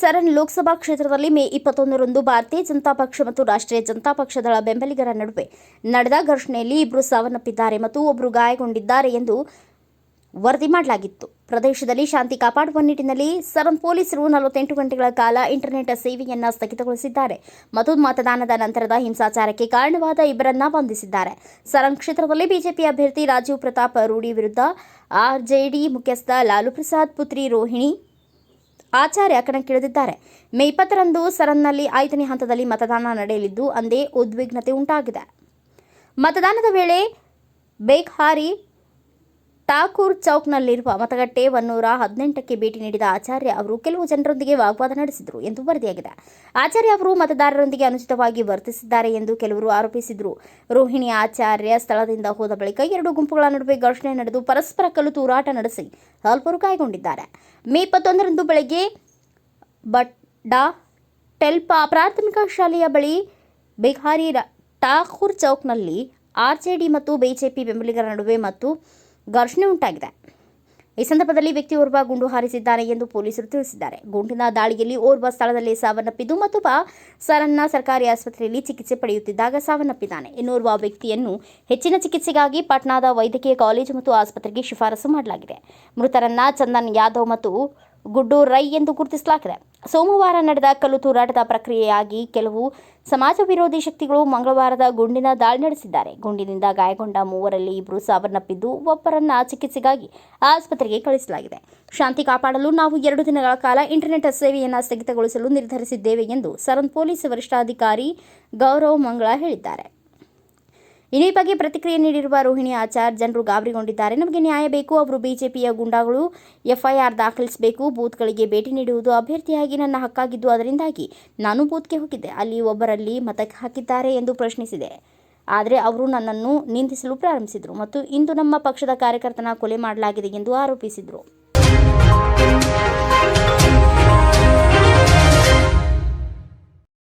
ಸರನ್ ಲೋಕಸಭಾ ಕ್ಷೇತ್ರದಲ್ಲಿ ಮೇ ಇಪ್ಪತ್ತೊಂದರಂದು ಭಾರತೀಯ ಜನತಾ ಪಕ್ಷ ಮತ್ತು ರಾಷ್ಟ್ರೀಯ ಜನತಾ ಪಕ್ಷದಳ ಬೆಂಬಲಿಗರ ನಡುವೆ ನಡೆದ ಘರ್ಷಣೆಯಲ್ಲಿ ಇಬ್ಬರು ಸಾವನ್ನಪ್ಪಿದ್ದಾರೆ ಮತ್ತು ಒಬ್ಬರು ಗಾಯಗೊಂಡಿದ್ದಾರೆ ಎಂದು ವರದಿ ಮಾಡಲಾಗಿತ್ತು. ಪ್ರದೇಶದಲ್ಲಿ ಶಾಂತಿ ಕಾಪಾಡುವ ನಿಟ್ಟಿನಲ್ಲಿ ಸರನ್ ಪೊಲೀಸರು ನಲವತ್ತೆಂಟು ಗಂಟೆಗಳ ಕಾಲ ಇಂಟರ್ನೆಟ್ ಸೇವೆಯನ್ನು ಸ್ಥಗಿತಗೊಳಿಸಿದ್ದಾರೆ ಮತ್ತು ಮತದಾನದ ನಂತರದ ಹಿಂಸಾಚಾರಕ್ಕೆ ಕಾರಣವಾದ ಇಬ್ಬರನ್ನ ಬಂಧಿಸಿದ್ದಾರೆ. ಸರನ್ ಕ್ಷೇತ್ರದಲ್ಲಿ ಬಿಜೆಪಿ ಅಭ್ಯರ್ಥಿ ರಾಜೀವ್ ಪ್ರತಾಪ್ ರೂಢಿ ವಿರುದ್ಧ ಆರ್ಜೆಡಿ ಮುಖ್ಯಸ್ಥ ಲಾಲು ಪ್ರಸಾದ್ ಪುತ್ರಿ ರೋಹಿಣಿ ಆಚಾರ್ಯ ಕಣಕ್ಕಿಳಿದಿದ್ದಾರೆ. ಮೇ ಇಪ್ಪತ್ತರಂದು ಸರನ್ನಲ್ಲಿ ಐದನೇ ಹಂತದಲ್ಲಿ ಮತದಾನ ನಡೆಯಲಿದ್ದು, ಅಂದೇ ಉದ್ವಿಗ್ನತೆ ಉಂಟಾಗಿದೆ. ಮತದಾನದ ವೇಳೆ ಬೇಗ್ಹಾರಿ ಠಾಕೂರ್ ಚೌಕ್ನಲ್ಲಿರುವ ಮತಗಟ್ಟೆ ಒನ್ನೂರ ಹದಿನೆಂಟಕ್ಕೆ ಭೇಟಿ ನೀಡಿದ ಆಚಾರ್ಯ ಅವರು ಕೆಲವು ಜನರೊಂದಿಗೆ ವಾಗ್ವಾದ ನಡೆಸಿದರು ಎಂದು ವರದಿಯಾಗಿದೆ. ಆಚಾರ್ಯ ಅವರು ಮತದಾರರೊಂದಿಗೆ ಅನುಚಿತವಾಗಿ ವರ್ತಿಸಿದ್ದಾರೆ ಎಂದು ಕೆಲವರು ಆರೋಪಿಸಿದರು. ರೋಹಿಣಿ ಆಚಾರ್ಯ ಸ್ಥಳದಿಂದ ಹೋದ ಬಳಿಕ ಎರಡು ಗುಂಪುಗಳ ನಡುವೆ ಘರ್ಷಣೆ ನಡೆದು ಪರಸ್ಪರ ಕಲ್ಲು ತೂರಾಟ ನಡೆಸಿ ಹಲ್ಪರು ಗಾಯಗೊಂಡಿದ್ದಾರೆ ಮೇ ಇಪ್ಪತ್ತೊಂದರಂದು ಬೆಳಗ್ಗೆ ಬಡ್ಡಾ ಟೆಲ್ಪ ಪ್ರಾಥಮಿಕ ಶಾಲೆಯ ಬಳಿ ಬಿಹಾರಿ ಠಾಕೂರ್ ಚೌಕ್ನಲ್ಲಿ ಆರ್ಜೆಡಿ ಮತ್ತು ಬಿಜೆಪಿ ಬೆಂಬಲಿಗರ ನಡುವೆ ಮತ್ತು ಘರ್ಷಣೆ ಉಂಟಾಗಿದೆ. ಈ ಸಂದರ್ಭದಲ್ಲಿ ವ್ಯಕ್ತಿಯೋರ್ವ ಗುಂಡು ಹಾರಿಸಿದ್ದಾನೆ ಎಂದು ಪೊಲೀಸರು ತಿಳಿಸಿದ್ದಾರೆ. ಗುಂಡಿನ ದಾಳಿಯಲ್ಲಿ ಓರ್ವ ಸ್ಥಳದಲ್ಲಿ ಸಾವನ್ನಪ್ಪಿದ್ದು ಮತ್ತೊಬ್ಬ ಸರನ್ನ ಸರ್ಕಾರಿ ಆಸ್ಪತ್ರೆಯಲ್ಲಿ ಚಿಕಿತ್ಸೆ ಪಡೆಯುತ್ತಿದ್ದಾಗ ಸಾವನ್ನಪ್ಪಿದ್ದಾನೆ. ಇನ್ನೋರ್ವ ವ್ಯಕ್ತಿಯನ್ನು ಹೆಚ್ಚಿನ ಚಿಕಿತ್ಸೆಗಾಗಿ ಪಾಟ್ನಾದ ವೈದ್ಯಕೀಯ ಕಾಲೇಜು ಮತ್ತು ಆಸ್ಪತ್ರೆಗೆ ಶಿಫಾರಸು ಮಾಡಲಾಗಿದೆ. ಮೃತರನ್ನ ಚಂದನ್ ಯಾದವ್ ಮತ್ತು ಗುಡ್ಡು ರೈ ಎಂದು ಗುರುತಿಸಲಾಗಿದೆ. ಸೋಮವಾರ ನಡೆದ ಕಲ್ಲು ತೂರಾಟದ ಪ್ರಕ್ರಿಯೆಯಾಗಿ ಕೆಲವು ಸಮಾಜ ವಿರೋಧಿ ಶಕ್ತಿಗಳು ಮಂಗಳವಾರದ ಗುಂಡಿನ ದಾಳಿ ನಡೆಸಿದ್ದಾರೆ. ಗುಂಡಿನಿಂದ ಗಾಯಗೊಂಡ ಮೂವರಲ್ಲಿ ಇಬ್ಬರು ಸಾವನ್ನಪ್ಪಿದ್ದು ಒಬ್ಬರನ್ನ ಚಿಕಿತ್ಸೆಗಾಗಿ ಆಸ್ಪತ್ರೆಗೆ ಕಳಿಸಲಾಗಿದೆ. ಶಾಂತಿ ಕಾಪಾಡಲು ನಾವು ಎರಡು ದಿನಗಳ ಕಾಲ ಇಂಟರ್ನೆಟ್ ಸೇವೆಯನ್ನು ಸ್ಥಗಿತಗೊಳಿಸಲು ನಿರ್ಧರಿಸಿದ್ದೇವೆ ಎಂದು ಸರನ್ ಪೊಲೀಸ್ ವರಿಷ್ಠಾಧಿಕಾರಿ ಗೌರವ್ ಮಂಗಳ ಹೇಳಿದ್ದಾರೆ. ಈ ಬಗ್ಗೆ ಪ್ರತಿಕ್ರಿಯೆ ನೀಡಿರುವ ರೋಹಿಣಿ ಆಚಾರ್, ಜನರು ಗಾಬರಿಗೊಂಡಿದ್ದಾರೆ. ನಮಗೆ ನ್ಯಾಯ ಬೇಕು, ಅವರು ಬಿಜೆಪಿಯ ಗುಂಡಾಗಳು ಎಫ್ಐಆರ್ ದಾಖಲಿಸಬೇಕು, ಬೂತ್ಗಳಿಗೆ ಭೇಟಿ ನೀಡುವುದು ಅಭ್ಯರ್ಥಿಯಾಗಿ ನನ್ನ ಹಕ್ಕಾಗಿದ್ದು, ಅದರಿಂದಾಗಿ ನಾನು ಬೂತ್ಗೆ ಹೋಗಿದ್ದೆ. ಅಲ್ಲಿ ಒಬ್ಬರಲ್ಲಿ ಮತಕ್ಕೆ ಹಾಕಿದ್ದಾರೆ ಎಂದು ಪ್ರಶ್ನಿಸಿದೆ. ಆದರೆ ಅವರು ನನ್ನನ್ನು ನಿಂದಿಸಲು ಪ್ರಾರಂಭಿಸಿದರು ಮತ್ತು ಇಂದು ನಮ್ಮ ಪಕ್ಷದ ಕಾರ್ಯಕರ್ತನ ಕೊಲೆ ಮಾಡಲಾಗಿದೆ ಎಂದು ಆರೋಪಿಸಿದರು.